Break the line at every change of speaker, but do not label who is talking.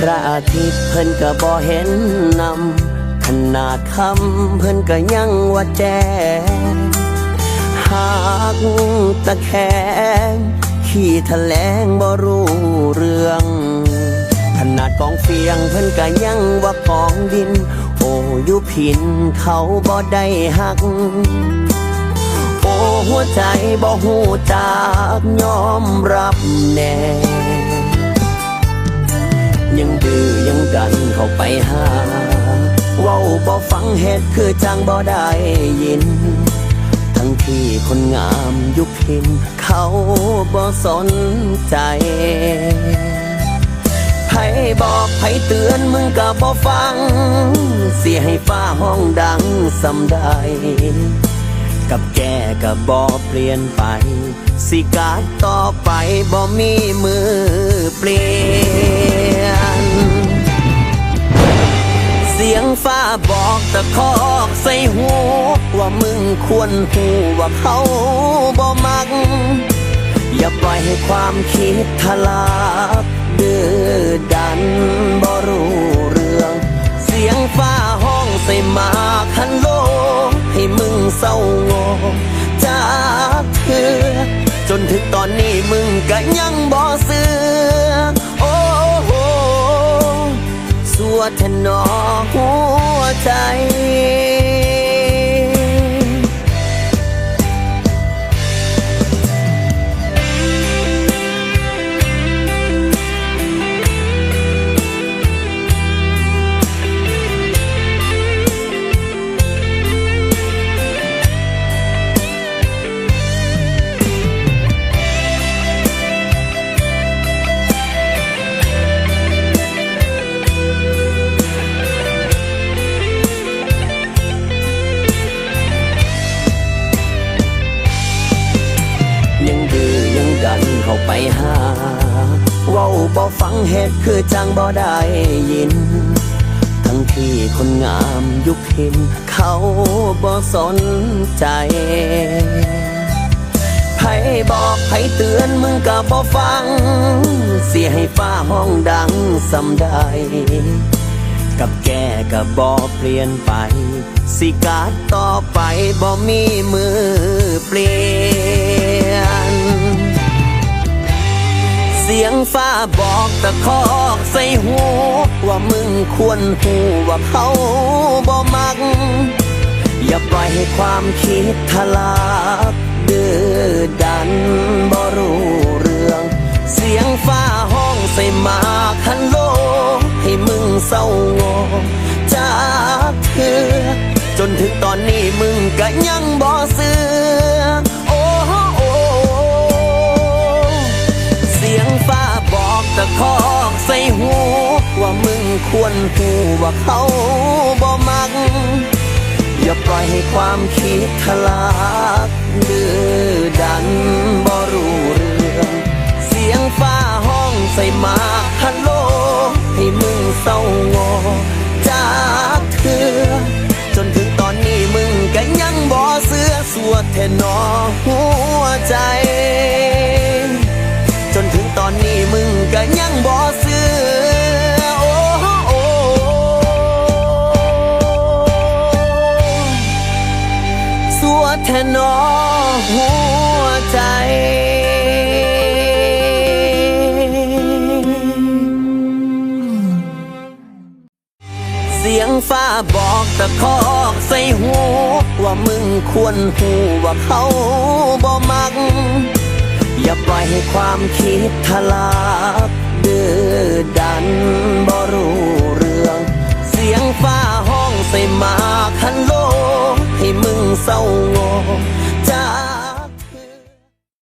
พระอาทิตย์เพิ่นก็บ่เห็นนำขนาดคำเพิ่นก็ยังว่าแจ้งหากตะแคงขี้ทะแลงบ่รู้เรื่องขนาดกองเฟียงเพิ่นก็ยังว่ากองดิน โอ้ยู่ผินเขาบ่ได้หัก โอ้หัวใจบ่หูจากยอมรับแน่ ยังดื้อยังดันเข้าไปหา เว้าบ่ฟังเหตุคือจังบ่ได้ยิน ทั้งที่คนงามยุคพิน เขาบ่สนใจไผบอกไผเตือนมึงก็บ่ฟัง เสียให้ฟ้าห้องดังสำได้กับแกก็บ่เปลี่ยนไป สิการต่อไปบ่มีมือเปลี่ยน เสียงฟ้าบอกตะคอกใส่หู ว่ามึงควรหูว่าเขาบ่มัก อย่าปล่อยให้ความคิดทะลักดื้อดันบ่รู้เรื่อง เสียงฟ้าห้องใส่หมากฮันโลให้มึงเศร้าโงจากเธอจนถึงตอนนี้มึงก็ยังบ่เสือ สัวทนอหัวใจ เข้าไปหาเว้าบ่ฟังเหตุคือจังบ่ได้ยิน ทั้งที่คนงามยุคพิน เขาบ่สนใจไผบอกไผเตือนมึงก็บ่ฟัง เสียให้ฟ้าห้องดังสำได้กับแกก็บ่เปลี่ยนไป สิการต่อไปบ่มีมือเปลี่ยน สียงฟ้าบอกตะคอกใส่หู ว่ามึงควรหูว่าเขาบ่มัก อย่าปล่อยให้ความคิดทะลักดื้อดันบ่รู้เรื่อง เสียงฟ้าห้องใส่มากฮันโล ให้มึงเศร้าโงจากเธอจนถึงตอนนี้มึงก็ยัง ควรหูว่าเขาบ่มัก อย่าปล่อยให้ความคิดทะลักดื้อดันบ่รู้เรื่อง เสียงฟ้าห้องใส่มาฮัลโหลให้มึงเศร้าโงอจากเธอจนถึงตอนนี้มึงก็ยังบ่เสือสวดแทนอหัวใจ แทนอหัวใจเสียงฟ้าบอกตะคอกใส่หู ว่ามึงควรหูว่าเขาบ่มัก อย่าปล่อยให้ความคิดทะลักดื้อดันบ่รู้เรื่อง เสียงฟ้าห้องใส่มากฮันโล ให้มึงเศร้าง